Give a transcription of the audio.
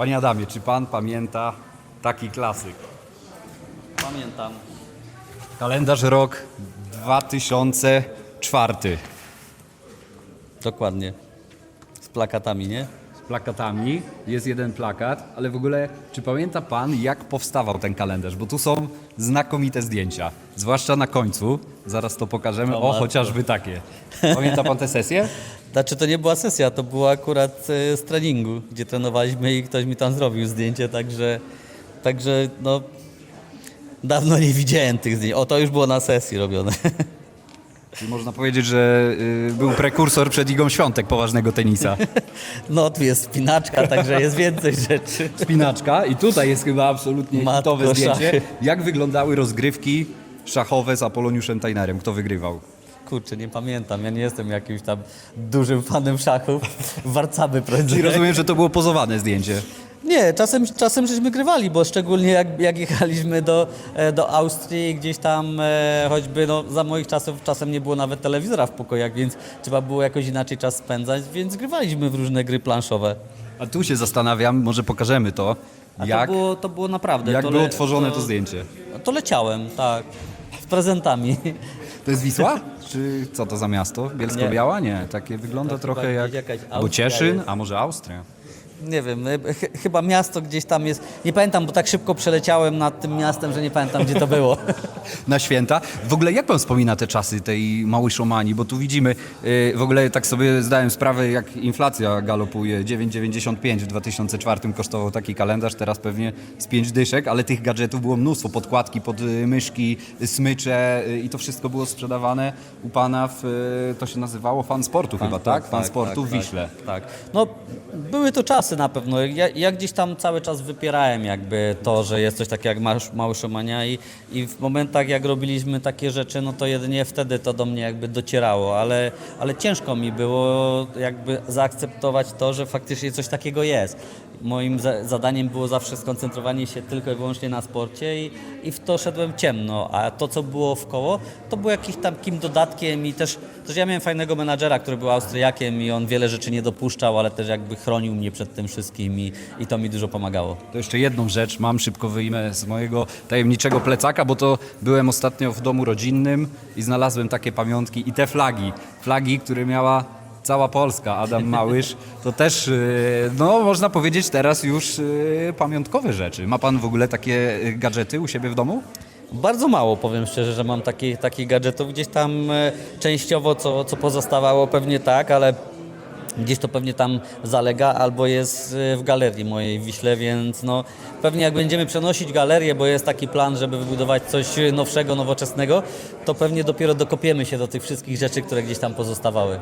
Panie Adamie, czy pan pamięta taki klasyk? Pamiętam. Kalendarz rok 2004 Dokładnie. Z plakatami, nie? z plakatami. Jest jeden plakat, ale w ogóle czy pamięta pan, jak powstawał ten kalendarz? Bo tu są znakomite zdjęcia, zwłaszcza na końcu. Zaraz to pokażemy. O chociażby takie. Pamięta pan tę sesję? Znaczy to nie była sesja, to była akurat e, z treningu, gdzie trenowaliśmy i ktoś mi tam zrobił zdjęcie, także, także no dawno nie widziałem tych zdjęć. O, to już było na sesji robione. Czyli można powiedzieć, że y, był prekursor przed Igą Świątek poważnego tenisa. No tu jest spinaczka, także jest więcej rzeczy. Spinaczka i tutaj jest chyba absolutnie Matko, hitowe zdjęcie. szachy. Jak wyglądały rozgrywki szachowe z Apoloniuszem Tajnerem? Kto wygrywał? Kurczę, nie pamiętam, ja nie jestem jakimś tam dużym fanem szachów. Warcaby Czyli prędzej. rozumiem, że to było pozowane zdjęcie. Nie, czasem, czasem żeśmy grywali, bo szczególnie jak, jak jechaliśmy do, e, do Austrii, gdzieś tam e, choćby no, za moich czasów czasem nie było nawet telewizora w pokojach, więc trzeba było jakoś inaczej czas spędzać, więc grywaliśmy w różne gry planszowe. A tu się zastanawiam, może pokażemy to, A jak, to, było, to było naprawdę... jak to było tworzone to zdjęcie. To leciałem, tak, z prezentami. To jest Wisła? Czy co to za miasto? Bielsko-Biała? Nie, takie wygląda trochę jak... jakaś Austria Cieszyn, jest. a może Austria? Nie wiem, e, ch- chyba miasto gdzieś tam jest, nie pamiętam, bo tak szybko przeleciałem nad tym miastem, że nie pamiętam, gdzie to było. na święta. W ogóle jak pan wspomina te czasy tej małej szomanii? Bo tu widzimy, yy, w ogóle tak sobie zdałem sprawę, jak inflacja galopuje. 9,95 w 2004 kosztował taki kalendarz, teraz pewnie z 5 dyszek, ale tych gadżetów było mnóstwo. Podkładki pod y, myszki, smycze y, i to wszystko było sprzedawane u pana w, y, to się nazywało Fan Sportu chyba, tak? Fan Sportu w Wiśle. Tak, tak. No, były to czasy na pewno. Ja, ja gdzieś tam cały czas wypierałem jakby to, że jest coś takiego jak mały, szomania i, i w momentach jak robiliśmy takie rzeczy, no to jedynie wtedy to do mnie jakby docierało, ale, ale ciężko mi było jakby zaakceptować to, że faktycznie coś takiego jest. Moim za, zadaniem było zawsze skoncentrowanie się tylko i wyłącznie na sporcie i, i w to szedłem ciemno, a to co było w koło, to było jakimś takim dodatkiem i też, też ja miałem fajnego menadżera, który był Austriakiem i on wiele rzeczy nie dopuszczał, ale też jakby chronił mnie przed tym wszystkim i, i to mi dużo pomagało. To jeszcze jedną rzecz mam, szybko wyjmę z mojego tajemniczego plecaka, bo to byłem ostatnio w domu rodzinnym i znalazłem takie pamiątki i te flagi. Flagi, które miała cała Polska, Adam Małysz, to też, yy, no można powiedzieć teraz już yy, pamiątkowe rzeczy. Ma pan w ogóle takie yy, gadżety u siebie w domu? Bardzo mało, powiem szczerze, że mam takich, takich gadżetów. Gdzieś tam częściowo, co, co pozostawało, pewnie tak, ale gdzieś to pewnie tam zalega albo jest w galerii mojej w Wiśle, więc no pewnie jak będziemy przenosić galerię, bo jest taki plan, żeby wybudować coś nowszego, nowoczesnego, to pewnie dopiero dokopiemy się do tych wszystkich rzeczy, które gdzieś tam pozostawały.